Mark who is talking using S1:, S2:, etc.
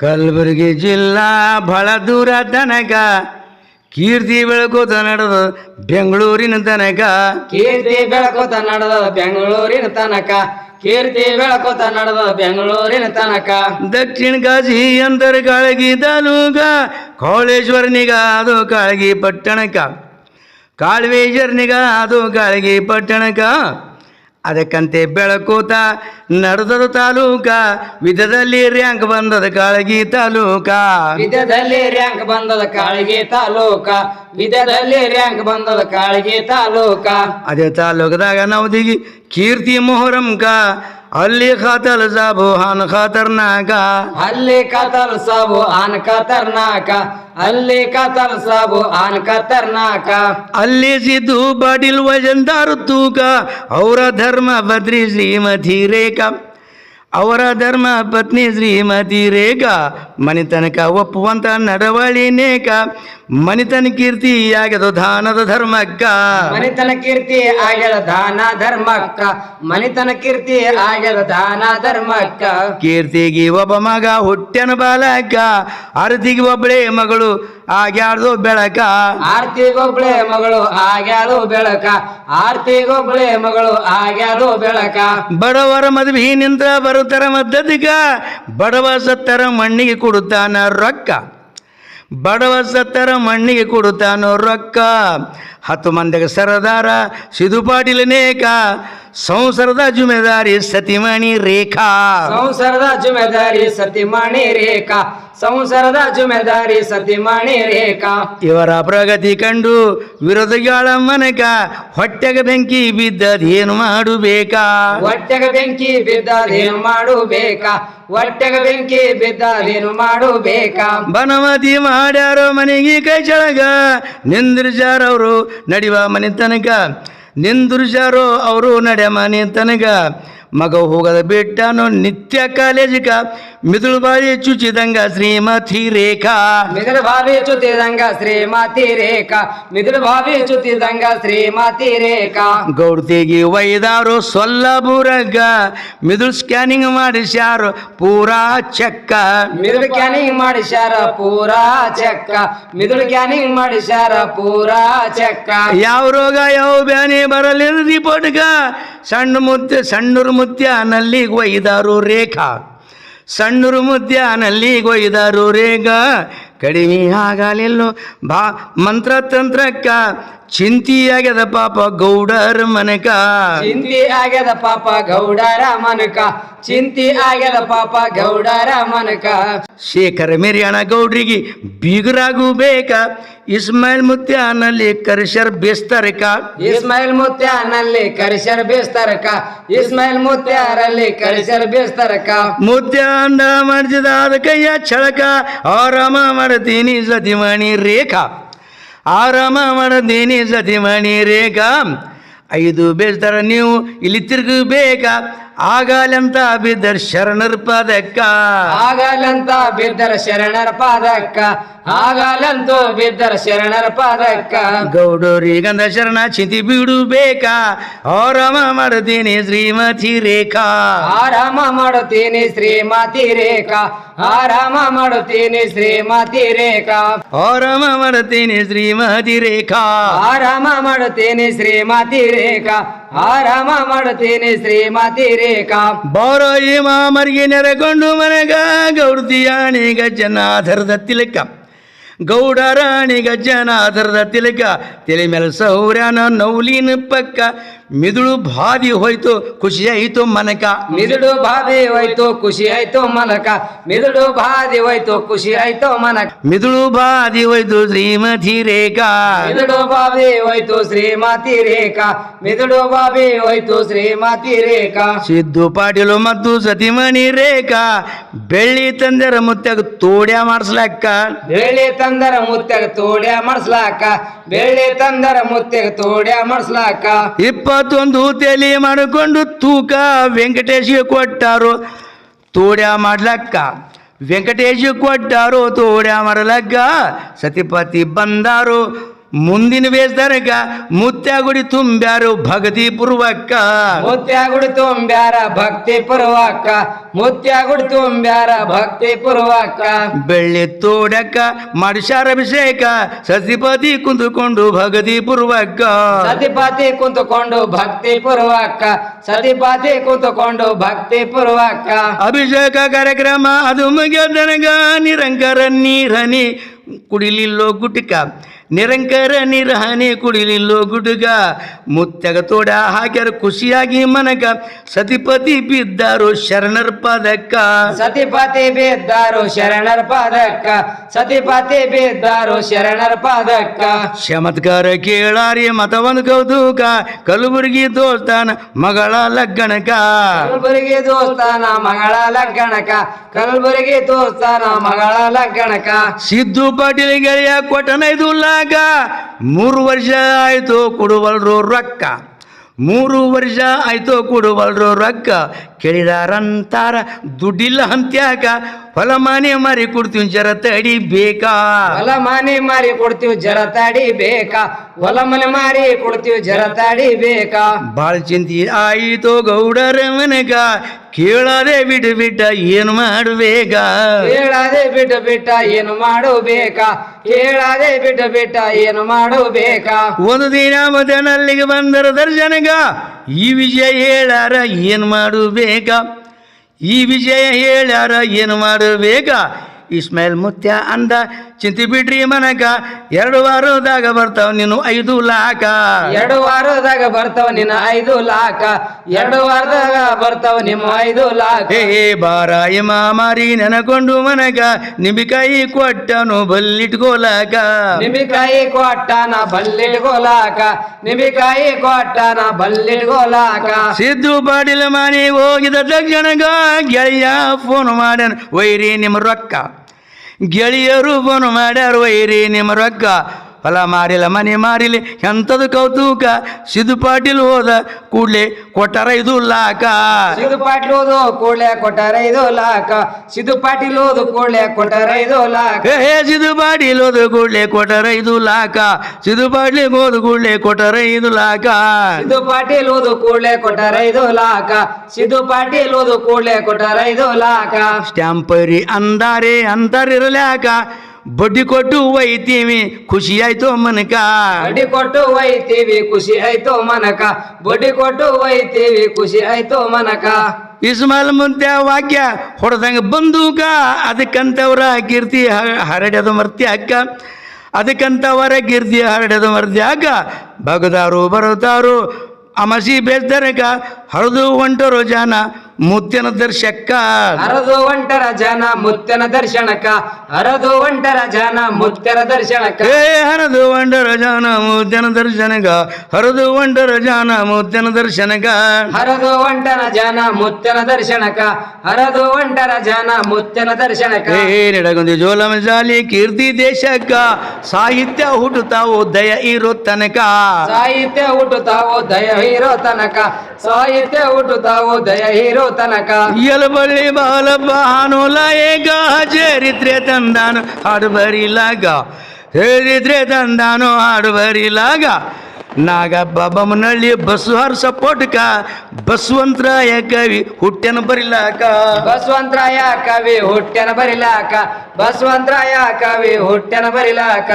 S1: ಕಲಬುರಗಿ ಜಿಲ್ಲಾ ಬಹಳ ದೂರ ತನಕ ಕೀರ್ತಿ ಬೆಳಕೋತ ನಡೆದ ಬೆಂಗಳೂರಿನ ತನಕ
S2: ಕೀರ್ತಿ ಬೆಳಕೋತ ನಡೆದ ಬೆಂಗಳೂರಿನ ತನಕ. ಕೀರ್ತಿ ಬೆಳಕೋತ ನಡೆದ ಬೆಂಗಳೂರಿನ ತನಕ.
S1: ದಕ್ಷಿಣ ಕಾಶಿ ಅಂತರ ಕಾಳಗಿ ತಾಲೂಕ ಕಾಳೇಶ್ವರನಿಗ ಅದು ಕಾಳಗಿ ಪಟ್ಟಣಕ. ಕಾಳವೇಶ್ವರನಿಗ ಅದು ಕಾಳಗಿ ಪಟ್ಟಣಕ. ಅದಕ್ಕಂತೆ ಬೆಳಕೋತ ನಡೆದದ ತಾಲೂಕ ವಿಧದಲ್ಲಿ ರ್ಯಾಂಕ್ ಬಂದದ ಕಾಳಗಿ ತಾಲೂಕ.
S2: ವಿಧದಲ್ಲಿ ರ್ಯಾಂಕ್ ಬಂದದ ಕಾಳಗಿ ತಾಲೂಕ ವಿಧದಲ್ಲಿ ರ್ಯಾಂಕ್ ಬಂದದ ಕಾಳಗಿ ತಾಲೂಕ.
S1: ಅದೇ ತಾಲೂಕದಾಗ ನವದಿಗಿ ಕೀರ್ತಿ ಮೊಹರಂಕ ಅಲ್ಲಿ ಖಾತಲ್ ಸಾಬು ಹಾನ್ ಖತರ್ನಾಕ.
S2: ಅಲ್ಲಿ ಕತಲ್ ಸಾಬು ಆನ್ ಖತರ್ನಾಕ. ಅಲ್ಲಿ ಕತಲ್ ಸಾಬು ಆನ್ ಖತರ್ನಾಕ.
S1: ಅಲ್ಲಿ ಸಿದ್ದು ಪಾಟೀಲ್ ವಜಂದಾರು ತೂಕ. ಅವರ ಧರ್ಮ ಪತ್ನಿ ಶ್ರೀಮತಿ ರೇಖಾ. ಅವರ ಧರ್ಮ ಪತ್ನಿ ಶ್ರೀಮತಿ ರೇಖಾ. ಮನೆತನಕ ಒಪ್ಪುವಂತ ನಡವಳಿ ನೇಕ ಮನಿತನ ಕೀರ್ತಿ ಆಗ್ಯದ ದಾನದ ಧರ್ಮಕ್ಕ.
S2: ಮನಿತನ ಕೀರ್ತಿ ಆಗ್ಯದ ದಾನ ಧರ್ಮಕ್ಕ. ಮನಿತನ ಕೀರ್ತಿ ಆಗ್ಯದ ದಾನ ಧರ್ಮಕ್ಕ.
S1: ಕೀರ್ತಿಗೆ ಒಬ್ಬ ಮಗ ಹುಟ್ಟೆನ ಬಾಲಕ ಆರತಿಗೆ ಒಬ್ಬಳೇ ಮಗಳು ಆಗ್ಯಾಡ್ದು ಬೆಳಕ.
S2: ಆರ್ತಿಗೊಬ್ಳೆ ಮಗಳು ಆಗ್ಯಾದು ಬೆಳಕ. ಆರ್ತಿಗೊಬ್ಳೆ ಮಗಳು ಆಗ್ಯಾದು ಬೆಳಕ.
S1: ಬಡವರ ಮದುವೆ ನಿಂತ ಬರುತ್ತರ ಮದ್ದದಿಗ ಬಡವ ಸತ್ತರ ಮಣ್ಣಿಗೆ ಕೊಡುತ್ತಾನ ರೊಕ್ಕ. ಬಡವ ಸತ್ತರ ಮಣ್ಣಿಗೆ ಕೊಡುತ್ತಾನೋ ರೊಕ್ಕ. ಹತ್ತು ಮಂದಿಗೆ ಸರದಾರ ಸಿದು ಪಾಟೀಲ್ ನೇಕ ಸಂಸಾರದ ಜುಮೆದಾರಿ ಸತಿಮಣಿ ರೇಖಾ.
S2: ಸಂಸಾರದ ಜುಮೆದಾರಿ ಸತಿಮಣಿ ರೇಖಾ. ಸಂಸಾರದ ಜುಮೆದಾರಿ ಸತಿಮಣಿ ರೇಖಾ.
S1: ಇವರ ಪ್ರಗತಿ ಕಂಡು ವಿರೋಧಿಗಳ ಮನಕ ಹೊಟ್ಟೆಗ ಬೆಂಕಿ ಬಿದ್ದದೇನು ಮಾಡಬೇಕಾ?
S2: ಹೊಟ್ಟೆಗ ಬೆಂಕಿ ಬಿದ್ದದೇನು ಮಾಡಬೇಕಾ? ಹೊಟ್ಟೆಗ ಬೆಂಕಿ ಬಿದ್ದದೇನು ಮಾಡಬೇಕಾ?
S1: ಬನವತಿ ಮಾಡ್ಯಾರೋ ಮನೆಗೆ ಕೈ ಚಳಗ ನಿಂದ್ರಿಸ್ಯಾರವರು ನಡಿವ ಮನೆ ತನಕ ನಿಂದ್ರಿಸ್ಯಾರೋ ಅವರು ನಡೆ ಮನೆ ತನಗ. ಮಗ ಹೋಗದ ಬಿಟ್ಟನು ನಿತ್ಯ ಕಾಲೇಜಿಕ ಮಿದುಳು ಬಾರಿ ಚುಚಿದಂಗ ಶ್ರೀಮತಿ ರೇಖಾ.
S2: ಮಿದುಳು ಭಾವಿ ಚುತಿದಂಗ ಶ್ರೀಮತಿ ರೇಖಾ. ಮಿದುಳು ಭಾವಿ ಚುತಿದಂಗ ಶ್ರೀಮತಿ ರೇಖಾ.
S1: ಗೌಡ್ತಿಗೆ ಒಯ್ದಾರು ಸೊಲ್ಲಬುರಗ ಮಿದುಳು ಸ್ಕ್ಯಾನಿಂಗ್ ಮಾಡಿಸ್ಯಾರು ಪೂರಾ ಚಕ್ಕ.
S2: ಮಿದುಳು ಕ್ಯಾನಿಂಗ್ ಮಾಡಿಸ್ಯಾರ ಪೂರಾ ಚಕ್ಕ. ಮಿದುಳು ಕ್ಯಾನಿಂಗ್ ಮಾಡಿಸ್ಯಾರ ಪೂರಾ ಚಕ್ಕ.
S1: ಯಾವ ರೋಗ ಯಾವ ಬ್ಯಾನಿ ಬರಲಿಲ್ಲ ರಿಪೋರ್ಟ್ಗ ಸಣ್ಣ ಮುತ್ಯ ಸಣ್ಣೂರು ಮುತ್ಯನಲ್ಲಿ ಒಯ್ದಾರು ರೇಖಾ. ಸಣ್ಣೂರು ಮುದ್ಯಾನಲ್ಲಿ ಗೊಯ್ದರು ರೇಗ. ಕಡಿಮೆ ಆಗಲಿಲ್ಲೋ ಬಾ ಮಂತ್ರ ತಂತ್ರಕ್ಕ ಚಿಂತಿಯಾಗ್ಯದ ಪಾಪ ಗೌಡರ ಮನಕ.
S2: ಚಿಂತಿ ಆಗ್ಯದ ಪಾಪ ಗೌಡರ ಮನಕ. ಚಿಂತಿ ಆಗ್ಯದ ಪಾಪ ಗೌಡರ ಮನಕ.
S1: ಶೇಖರ ಮೇರಿಯಾಣ ಗೌಡ್ರಿಗೆ ಬಿಗರಾಗು ಬೇಕ. ಇಸ್ಮಾಯಿಲ್ ಮುತ್ಯಾನಲ್ಲಿ ಕರ್ಷರ್ ಬೇಸ್ತರಕ.
S2: ಇಸ್ಮಾಯಿಲ್ ಮುತ್ಯಾನಲ್ಲಿ ಕರಿಶರ್ ಬೇಸ್ತರಕ. ಇಸ್ಮಾಯಿಲ್ ಮುತ್ಯಾರಲ್ಲಿ ಕರಿಶರ್ ಬೇಸ್ತರಕ.
S1: ಮುತ್ಯಾಂಡ ಅದ ಕೈಯ ಛಳಕ ಆರಾಮ ಮಾಡ್ತೀನಿ ಸತಿಮಣಿ ರೇಖಾ. ಆರಾಮ ಸತಿ ಸತಿಮಣಿ ರೇಖಾ. ಐದು ಬೇಸ್ತರ ನೀವು ಇಲ್ಲಿ ತಿರುಗಬೇಕಾ. ಆಗಲೆಂತ ಬಿದ್ದರ್ ಶರಣರ ಪದಕ್ಕ
S2: ಆಗಲಂತ ಬಿದ್ದರ ಶರಣರ ಪಾದಕ್ಕ ಆಗಲಂತೂ ಬಿದ್ದರ ಶರಣರ ಪಾದಕ್ಕ
S1: ಗಂಧ ಶರಣ ಚಿಂತಿ ಬಿಡಬೇಕಾ. ಆರಾಮ ಮಾಡುತ್ತೀನಿ ಶ್ರೀಮತಿ ರೇಖಾ.
S2: ಆರಾಮ ಮಾಡುತ್ತೀನಿ ಶ್ರೀಮತಿ ರೇಖಾ. ಆರಾಮ ಮಾಡುತ್ತೀನಿ ಶ್ರೀಮತಿ ರೇಖಾ.
S1: ಆರಾಮ ಮಾಡುತ್ತೀನಿ ಶ್ರೀಮತಿ ರೇಖಾ.
S2: ಆರಾಮ ಮಾಡುತ್ತೀನಿ ಶ್ರೀಮತಿ ರೇಖಾ. ಆರಾಮ ಮಾಡುತ್ತೀನಿ ಶ್ರೀಮತಿ ರೇಖಾ.
S1: ಬೋರೋ ಈ ಮಾಮರಿಗೆ ನೆರೆಕೊಂಡು ಮನೆಗ ಗೌರ್ತಿಯಾಣಿ ಗಜನಾಧರದ ತಿಲಕ. ಗೌಡ ರಾಣಿ ಗಜನಾಧರದ ತಿಲಕ, ತಿಳಿ ಮೇಲೆ ಸೌರ್ಯನ ನೌಲಿನ ಪಕ್ಕ ಮಿದುಳು ಬಾದಿ ಹೋಯ್ತು ಖುಷಿ ಆಯ್ತು ಮನಕ.
S2: ಮಿದುಳು ಬಾದಿ ಹೋಯ್ತು ಖುಷಿ ಆಯ್ತು ಮನಕ. ಮಿದುಳು ಬಾದಿ ಹೋಯ್ತು ಖುಷಿ ಆಯ್ತು ಮನಕ.
S1: ಮಿದುಳು ಬಾದಿ ಹೋಯ್ತು ಶ್ರೀಮತಿ ರೇಖಾ.
S2: ಮಿದುಳು ಬಾಬಿ ಹೋಯ್ತು ಶ್ರೀಮತಿ ರೇಖಾ. ಮಿದುಳು ಬಾಬಿ ಹೋಯ್ತು ಶ್ರೀಮತಿ ರೇಖಾ.
S1: ಸಿದ್ದು ಪಾಟೀಲು ಮತ್ತು ಸತಿಮಣಿ ರೇಖಾ. ಬೆಳ್ಳಿ ತಂದರ ಮುತ್ತಾಗ ತೋಡ್ಯ ಮಾಡಿಸ್ಲಕ್ಕ
S2: ಬೆಳ್ಳಿ ತಂದರ ಮುತ್ತಾಗ ತೋಡ್ಯ ಮಾಡಿಸ್ಲಾಕ. ಬೆಳ್ಳಿ ತಂದರ ಮುತ್ತೆಗ ತೋಡ್ಯ ಮಾಡಿಸ್ಲಾಕ.
S1: ಇಪ್ಪತ್ತೊಂದು ತೆಲಿ ಮಾಡಿಕೊಂಡು ತೂಕ ವೆಂಕಟೇಶ್ಗೆ ಕೊಟ್ಟಾರು. ತೋಡ್ಯ ಮಾಡ್ಲಕ್ಕ. ವೆಂಕಟೇಶಿಗೆ ಕೊಟ್ಟಾರು ತೋಡ್ಯ ಮಾಡಲಕ್ಕ. ಸತಿಪತಿ ಬಂದಾರು. ಮುಂದಿನ ವೇಷದರಗ ಮುತ್ಯಾಗುಡಿ ತುಂಬ್ಯಾರು ಭಕ್ತಿ ಪೂರ್ವಕ್ಕ
S2: ಮುತ್ಯಾಗುಡಿ ತುಂಬ್ಯಾರ ಭಕ್ತಿ ಪೂರ್ವಕ್ಕ ಮುತ್ಯಾಗುಡಿ ತುಂಬ್ಯಾರ ಭಕ್ತಿ ಪೂರ್ವಕ್ಕ
S1: ಬೆಳ್ಳಿ ತೋಡಕ್ಕ ಮಾಡಿಸ್ಯಾರ ಅಭಿಷೇಕ. ಸತಿಪತಿ ಕುಂತುಕೊಂಡು ಭಗತಿ ಪೂರ್ವಕ್ಕ
S2: ಸತಿಪತಿ ಕುಂತುಕೊಂಡು ಭಕ್ತಿ ಪೂರ್ವಕ್ಕ ಸತಿಪತಿ ಕುಂತುಕೊಂಡು ಭಕ್ತಿ ಪೂರ್ವಕ್ಕ
S1: ಅಭಿಷೇಕ ಕಾರ್ಯಕ್ರಮ ಅದು ಮುಗಿಯೋದನಗ ನಿರಂಕರ ನೀರನಿ ಕುಡಿಲಿಲ್ಲೋ ಗುಟ್ಕ. ನಿರಂಕರ ನಿರಹನೆ ಕುಡಿಲಿಲ್ಲೋ ಗುಡುಗ. ಮುತ್ತಗ ತೋಡ ಹಾಕ್ಯಾರ ಖುಷಿಯಾಗಿ ಮನಗ. ಸತಿಪತಿ ಬಿದ್ದಾರು ಶರಣರ ಪದಕ್ಕ
S2: ಸತಿಪತಿ ಬಿದ್ದಾರು ಶರಣರ ಪಾದಕ್ಕ ಸತಿಪತಿ ಬಿದ್ದಾರು ಶರಣರ ಪಾದಕ್ಕ
S1: ಶಮತ್ಕಾರ ಕೇಳಾರಿ ಮತ ಒಂದು ಕೌತುಕ. ಕಲಬುರ್ಗಿ ದೋಸ್ತಾನ ಮಗಳ ಲಗ್ಗಣಕ.
S2: ಕಲಬುರಗಿ ದೋಸ್ತಾನ ಮಗಳ ಲಗ್ಗಣಕ. ಕಲಬುರ್ಗಿ ದೋಸ್ತಾನ ಮಗಳ ಲಗ್ಗಣಕ.
S1: ಸಿದ್ದು ಪಾಟೀಲ್ ಗೆಳೆಯ ಕೊಟ್ಟನೈದು ಮೂರು ವರ್ಷ ಆಯಿತು ಕೊಡುವಲ್ರು ರೊಕ್ಕ. ಮೂರು ವರ್ಷ ಆಯಿತು ಕೊಡುವಲ್ರು ರೊಕ್ಕ. ಕೇಳಿದಾರಂತಾರ ದುಡ್ಡಿಲ್ಲ ಅಂತ್ಯಾಕ ಹೊಲ ಮಾನೆ ಮಾರಿ ಕೊಡ್ತೀವಿ ಜರ ತಡಿ ಬೇಕಾ?
S2: ಹೊಲ ಮಾನೆ ಮಾರಿ ಕೊಡ್ತೀವಿ ಜರ ತಾಡಿ ಬೇಕಾ? ಹೊಲ ಮನೆ ಮಾರಿ ಕೊಡ್ತೀವಿ ಜರ ತಾಡಿ ಬೇಕಾ?
S1: ಬಾಳ ಚಿಂತಿ ಆಯಿತು ಗೌಡರ ಮನೆಗ ಕೇಳದೆ ಬಿಟ್ಟು ಬಿಟ್ಟ ಏನು ಮಾಡಬೇಕ
S2: ಕೇಳದೆ ಬಿಟ್ಟು ಬಿಟ್ಟ ಏನು ಮಾಡು ಬೇಕಾ ಕೇಳದೆ ಬಿಟ್ಟು ಬಿಟ್ಟ ಏನು ಮಾಡಬೇಕಾ
S1: ಒಂದು ದಿನ ಮದನಲ್ಲಿಗೆ ಬಂದರ ದರ್ಶನಗ ಈ ವಿಜಯ ಹೇಳಾರ ಏನು ಮಾಡಬೇಕ ಈ ವಿಜಯ ಹೇಳ್ಯಾರ ಏನು ಮಾಡಬೇಕ ಇಸ್ಮಾಯಿಲ್ ಮುತ್ಯ ಅಂದ ಚಿಂತಿ ಬಿಡ್ರಿ ಮನಕ ಎರಡು ವಾರದಾಗ ಬರ್ತಾವ ನೀನು ಐದು ಲಾಕ.
S2: ಎರಡು ವಾರದಾಗ ಬರ್ತಾವ ನಿನ್ನ ಐದು ಲಾಕ. ಎರಡು ವಾರದಾಗ ಬರ್ತಾವ ನಿಮ್ಮ ಐದು ಲಾಖ
S1: ಹೇ ಬಾರ ಮಾರಿ ನೆನಕೊಂಡು ಮನಕ ನಿಂಬಿಕಾಯಿ ಕೊಟ್ಟನು ಬಲ್ಲಿಟ್ಕೋಲಾಕ.
S2: ನಿಂಬಿಕಾಯಿ ಕೊಟ್ಟನ ಬಲ್ಲಿಟ್ಕೋಲಾಕ. ನಿಂಬಿಕಾಯಿ ಕೊಟ್ಟನ ಬಲ್ಲಿಟ್ಕೋಲಾಕ.
S1: ಸಿದ್ದು ಪಾಟೀಲ ಮಾಡಿ ಹೋಗಿದ ತಕ್ಷಣಗ ಗೆಳೆಯ ಫೋನ್ ಮಾಡ್ಯಾನ ವೈರಿ ನಿಮ್ಮ ರೊಕ್ಕ. ಗೆಳೆಯರು ಬನು ಮಾಡ್ಯಾರ ವೈರಿ ನಿಮ್ಮ ರೊಕ್ಕ. ಹೊಲ ಮಾರಿಲ್ಲ ಮನೆ ಮಾರಿಲಿ ಎಂಥದ್ದು ಕೌತುಕ? ಸಿದ್ದು ಪಾಟೀಲ್ ಹೋದ ಕೂಡ್ಲೆ ಕೊಟ್ಟಾರ ಇದು ಲಾಕ.
S2: ಸಿದ್ದು ಪಾಟೀಲ್ ಓದು ಕೂಡ್ಲೆ ಕೊಟ್ಟಾರ ಇದು ಲಾಕ. ಸಿದ್ದು ಪಾಟೀಲ್ ಓದು ಕೂಡ್ಲೆ ಕೊಟ್ಟಾರ ಇದು ಲಾಕ.
S1: ಹೇ ಸಿದ್ದು ಪಾಟೀಲ್ ಹೋದ ಕೂಡ್ಲೆ ಕೊಟ್ಟಾರ ಇದು ಲಾಕ. ಸಿದ್ದು ಪಾಟೀಲ್ ಹೋದ ಕೂಡ್ಲೆ ಕೊಟ್ಟಾರ ಇದು ಲಾಕ.
S2: ಸಿದ್ದು ಪಾಟೀಲ್ ಓದು ಕೂಡ್ಲೆ ಕೊಟ್ಟಾರ ಇದು ಲಾಕ. ಸಿದ್ದು ಪಾಟೀಲ್ ಓದು ಕೂಡ್ಲೆ ಕೊಟ್ಟಾರ ಇದು ಲಾಕ.
S1: ಸ್ಟ್ಯಾಂಪರಿ ಅಂದಾರೆ ಅಂತಾರಿರಲ್ಯಾಕ. ಬಡ್ಡಿ ಕೊಟ್ಟು ಒಯ್ತೀವಿ ಖುಷಿ ಆಯ್ತು ಮನಕ
S2: ಬಡ್ಡಿ ಕೊಟ್ಟು ಒಯ್ತೀವಿ ಖುಷಿ ಆಯ್ತು ಮನಕ ಬಡ್ಡಿ ಕೊಟ್ಟು ಒಯ್ತೀವಿ ಖುಷಿ ಆಯ್ತು ಮನಕ
S1: ಇಸ್ಮಾಲ್ ಮುಂದೆ ವಾಕ್ಯ ಹೊಡೆದಂಗ ಬಂದೂಕ ಅದಕ್ಕಂತವ್ರ ಕೀರ್ತಿ ಹರಡ್ಯದ ಮರ್ತಿ ಅಕ್ಕ. ಅದಕ್ಕಂತವರ ಕೀರ್ತಿ ಹರಡ್ಯದ ಮರ್ತಿ ಅಕ್ಕ. ಬಗದಾರು ಬರುತ್ತಾರು ಅಮಸಿ ಬೇಸ್ದರಕ ಹರಿದು ಹೊಂಟರು ಜನ ಮುತ್ತಿನ ದರ್ಶಕ್ಕ
S2: ಹರದು ಒಂಟರ ಜನ ಮುತ್ತಿನ ದರ್ಶನಕ. ಹರದು ಒಂಟರ ಜನ ಮುತ್ತಿನ ದರ್ಶನಕ.
S1: ಏ ಹರದು ಒಂಟರ ಜನ ಮುತ್ತಿನ ದರ್ಶನಗ ಹರದು ಒಂಟರ ಜನ ಮುತ್ತಿನ ದರ್ಶನಗ
S2: ಹರದು ಒಂಟರ ಜನ ಮುತ್ತಿನ ದರ್ಶನಕ. ಹರದು ಒಂಟರ ಜನ ಮುತ್ತಿನ ದರ್ಶನಕ.
S1: ಏ ನಿಡಗುಂದಿ ಜೋಲಮ ಜಾಲಿ ಕೀರ್ತಿ ದೇಶಕ್ಕ ಸಾಹಿತ್ಯ ಹುಟ್ಟುತ್ತಾವು ದಯ ಇರೋ ತನಕ.
S2: ಸಾಹಿತ್ಯ ಹುಟ್ಟುತ್ತಾವು ದಯ ಇರೋ ತನಕ. ಸಾಹಿತ್ಯ ಹುಟ್ಟುತ್ತಾವು ದಯ ಹೀರೋ ತನಕ.
S1: ಎಲಬಳ್ಳಿ ಬಾಲಪ್ಪ ಹಾನೋಲ ಏಗ ಚರಿತ್ರೆ ತಂದಾನು ಹಾಡು ಬರಿಲಾಗ ಚರಿತ್ರೆ ತಂದಾನು ಹಾಡು ಬರಿಲಾಗ ನಾಗಪ್ಪ ಬೊಮ್ಮನಹಳ್ಳಿ ಬಸ್ಸು ಹರ್ಸ ಪೋಟಕ ಬಸವಂತರಾಯ ಕವಿ ಹುಟ್ಟೆನ ಬರಿಲಾಕ
S2: ಬಸವಂತರಾಯ ಕವಿ ಹುಟ್ಟೆನ ಬರಿಲಾಕ ಬಸವಂತರಾಯ ಕವಿ ಹುಟ್ಟೆನ ಬರಿಲಾಕ